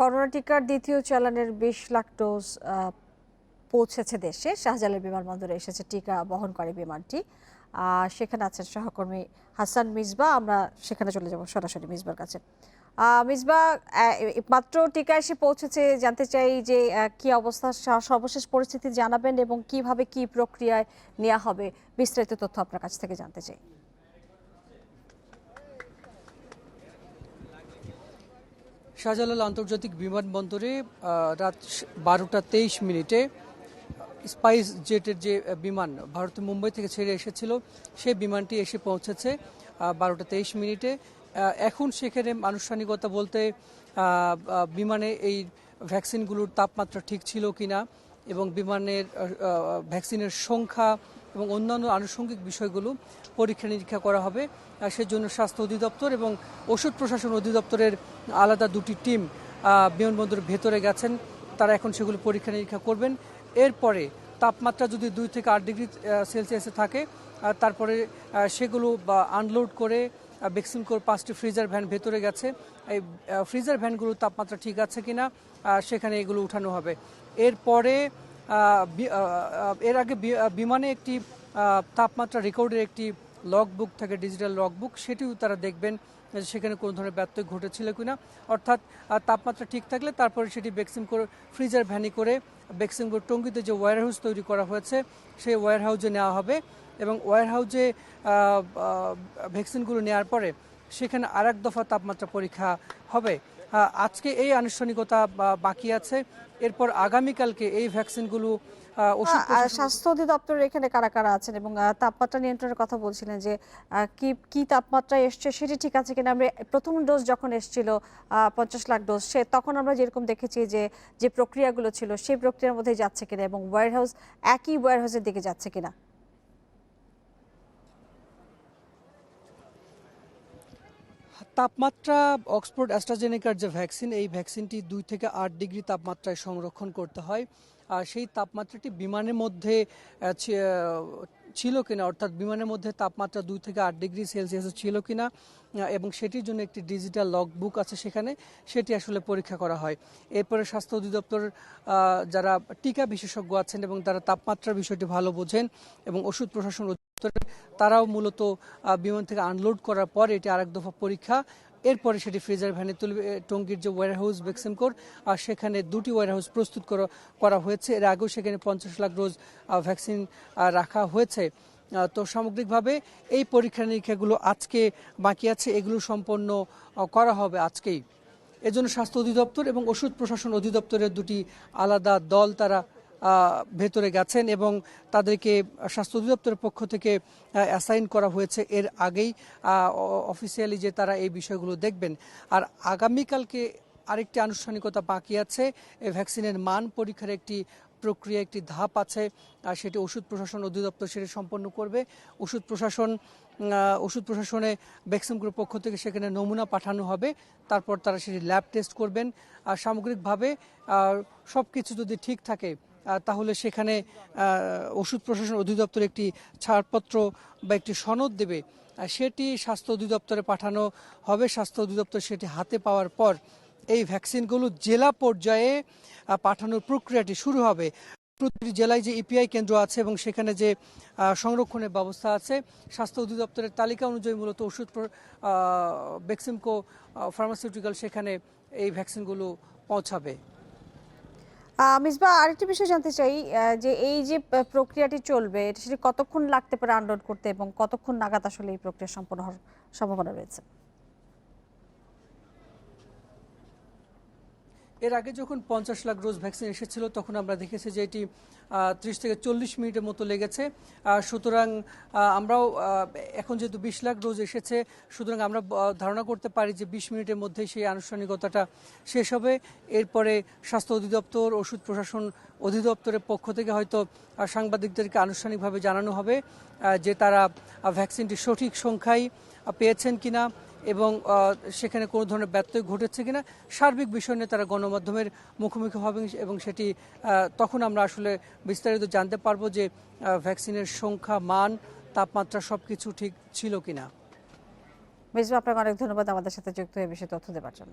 Corona টিকার দ্বিতীয় চালানের বিশ লাখ ডোজ পৌঁছেছে দেশে। শাহজালাল বিমানবন্দরে এসেছে টিকা বহনকারী বিমানটি। আহ, সেখানে আছেন সহকর্মী হাসান মিসবা। আমরা সেখানে চলে যাব সরাসরি মিসবার কাছে। মিসবা মাত্র টিকা এসে পৌঁছেছে। জানতে চাই যে কি অবস্থা সর্বশেষ পরিস্থিতি জানাবেন এবং কীভাবে কি প্রক্রিয়ায় নেওয়া হবে বিস্তারিত তথ্য আপনার কাছ থেকে জানতে চাই। শাহজালাল আন্তর্জাতিক বিমানবন্দরে রাত বারোটা তেইশ মিনিটে স্পাইস জেটের যে বিমান ভারতের মুম্বাই থেকে ছেড়ে এসেছিল, সেই বিমানটি এসে পৌঁছেছে বারোটা তেইশ মিনিটে। এখন সেখানে আনুষ্ঠানিকতা বলতে বিমানে এই ভ্যাকসিনগুলোর তাপমাত্রা ঠিক ছিল কিনা এবং বিমানের ভ্যাকসিনের সংখ্যা এবং অন্যান্য আনুষঙ্গিক বিষয়গুলো পরীক্ষা নিরীক্ষা করা হবে। সেজন্য স্বাস্থ্য অধিদপ্তর এবং ওষুধ প্রশাসন অধিদপ্তরের আলাদা দুটি টিম বিমানবন্দরের ভেতরে গেছেন। তারা এখন সেগুলো পরীক্ষা নিরীক্ষা করবেন। এরপরে তাপমাত্রা যদি দুই থেকে আট ডিগ্রি সেলসিয়াসে থাকে তারপরে সেগুলো আনলোড করে ভ্যাকসিন করে পাঁচটি ফ্রিজার ভ্যান ভেতরে গেছে। এই ফ্রিজার ভ্যানগুলোর তাপমাত্রা ঠিক আছে কিনা সেখানে এগুলো উঠানো হবে। এরপরে এর আগে বিমানে একটি তাপমাত্রা রেকর্ডের একটি লগ বুক থাকে ডিজিটাল লগ বুক সেটিও তারা দেখবেন যে সেখানে কোনো ধরনের ব্যত্যয় ঘটেছিল কিনা। অর্থাৎ তাপমাত্রা ঠিক থাকলে তারপরে সেটি ভ্যাকসিন করে ফ্রিজার ভ্যানি করে ভ্যাকসিন করে টঙ্গিতে যে ওয়ার হাউস তৈরি করা হয়েছে, সেই ওয়ার হাউসে নেওয়া হবে এবং ওয়ার হাউসে ভ্যাকসিনগুলো নেওয়ার পরে সেখানে আর এক দফা তাপমাত্রা পরীক্ষা হবে। আজকে এই আনুষ্ঠানিকতা বাকি আছে। এরপর আগামীকালকে এই ভ্যাকসিনগুলো স্বাস্থ্য অধিদপ্তরের এখানে কারা কারা আছেন এবং তাপমাত্রা নিয়ন্ত্রণের কথা বলছিলেন যে কি কি তাপমাত্রা এসছে সেটি ঠিক আছে কিনা? আমরা প্রথম ডোজ যখন এসেছিল পঞ্চাশ লাখ ডোজ সে তখন আমরা যেরকম দেখেছি যে যে প্রক্রিয়াগুলো ছিল সেই প্রক্রিয়ার মধ্যে যাচ্ছে কিনা এবং ওয়ার হাউস একই ওয়ার হাউসের দিকে যাচ্ছে কিনা? তাপমাত্রা অক্সফোর্ড অ্যাস্ট্রাজেনেকার যে ভ্যাকসিন, এই ভ্যাকসিনটি দুই থেকে আট ডিগ্রি তাপমাত্রায় সংরক্ষণ করতে হয়। আর সেই তাপমাত্রাটি বিমানের মধ্যে ছিল কিনা, অর্থাৎ বিমানের মধ্যে তাপমাত্রা দুই থেকে আট ডিগ্রি সেলসিয়াস ছিল কিনা এবং সেটির জন্য একটি ডিজিটাল লগ বুক আছে সেখানে, সেটি আসলে পরীক্ষা করা হয়। এরপরে স্বাস্থ্য অধিদপ্তর যারা টিকা বিশেষজ্ঞ আছেন এবং তারা তাপমাত্রার বিষয়টি ভালো বোঝেন এবং ওষুধ প্রশাসন তারাও মূলত বিমান থেকে আনলোড করার পর এটি আরেক দফা পরীক্ষা। এরপরে সেটি ফ্রিজার ভ্যানে তুলবে টঙ্গীর যে ওয়ার হাউস ভ্যাকসিনকোর আর সেখানে দুটি ওয়ার হাউস প্রস্তুত করা হয়েছে। এর আগেও সেখানে পঞ্চাশ লাখ ডোজ ভ্যাকসিন রাখা হয়েছে। তো সামগ্রিকভাবে এই পরীক্ষা নিরীক্ষাগুলো আজকে বাকি আছে। এগুলো সম্পন্ন করা হবে আজকেই। এজন্য স্বাস্থ্য অধিদপ্তর এবং ওষুধ প্রশাসন অধিদপ্তরের দুটি আলাদা দল তারা ভেতরে গেছেন এবং তাদেরকে স্বাস্থ্য অধিদপ্তরের পক্ষ থেকে অ্যাসাইন করা হয়েছে। এর আগেই অফিসিয়ালি যে তারা এই বিষয়গুলো দেখবেন। আর আগামীকালকে আরেকটি আনুষ্ঠানিকতা বাকি আছে। ভ্যাকসিনের মান পরীক্ষার একটি প্রক্রিয়া, একটি ধাপ আছে। আর সেটি ওষুধ প্রশাসন অধিদপ্তর সেটি সম্পন্ন করবে। ওষুধ প্রশাসন ওষুধ প্রশাসনে ভ্যাকসিন গ্রুপ পক্ষ থেকে সেখানে নমুনা পাঠানো হবে। তারপর তারা সেটি ল্যাব টেস্ট করবেন। আর সামগ্রিকভাবে সব কিছু যদি ঠিক থাকে তাহলে সেখানে ওষুধ প্রশাসন অধিদপ্তর একটি ছাড়পত্র বা একটি সনদ দেবে। সেটি স্বাস্থ্য অধিদপ্তরে পাঠানো হবে। স্বাস্থ্য অধিদপ্তর সেটি হাতে পাওয়ার পর এই ভ্যাকসিনগুলো জেলা পর্যায়ে পাঠানোর প্রক্রিয়াটি শুরু হবে। প্রতিটি জেলায় যে ইপিআই কেন্দ্র আছে এবং সেখানে যে সংরক্ষণের ব্যবস্থা আছে, স্বাস্থ্য অধিদপ্তরের তালিকা অনুযায়ী মূলত ওষুধ ভ্যাকসিনকো ফার্মাসিউটিক্যাল সেখানে এই ভ্যাকসিনগুলো পৌঁছাবে। মিসবা, আরেকটি বিষয় জানতে চাই যে এই যে প্রক্রিয়াটি চলবে, এটা সেটি কতক্ষণ লাগতে পারে আনলোড করতে এবং কতক্ষণ নাগাদ আসলে এই প্রক্রিয়া সম্পন্ন হওয়ার সম্ভাবনা রয়েছে? এর আগে যখন পঞ্চাশ লাখ ডোজ ভ্যাকসিন এসেছিল, তখন আমরা দেখেছি যে এটি ত্রিশ থেকে চল্লিশ মিনিটের মতো লেগেছে। সুতরাং আমরাও এখন যেহেতু বিশ লাখ ডোজ এসেছে, সুতরাং আমরা ধারণা করতে পারি যে বিশ মিনিটের মধ্যেই সেই আনুষ্ঠানিকতাটা শেষ হবে। এরপরে স্বাস্থ্য অধিদপ্তর, ওষুধ প্রশাসন অধিদপ্তরের পক্ষ থেকে হয়তো সাংবাদিকদেরকে আনুষ্ঠানিকভাবে জানানো হবে যে তারা ভ্যাকসিনটি সঠিক সংখ্যায় পেয়েছেন কিনা। এবং সেখানে কোনো ধরনের ব্যত্যয় ঘটেছে কিনা, সার্বিক বিষয় নিয়ে তারা গণমাধ্যমের মুখোমুখি হবেন এবং সেটি তখন আমরা আসলে বিস্তারিত জানতে পারব যে ভ্যাকসিনের সংখ্যা, মান, তাপমাত্রা সব কিছু ঠিক ছিল কিনা। মিসবা আপনাকে অনেক ধন্যবাদ আমাদের সাথে যুক্ত হয়ে বিষয়ে তথ্য দেওয়ার জন্য।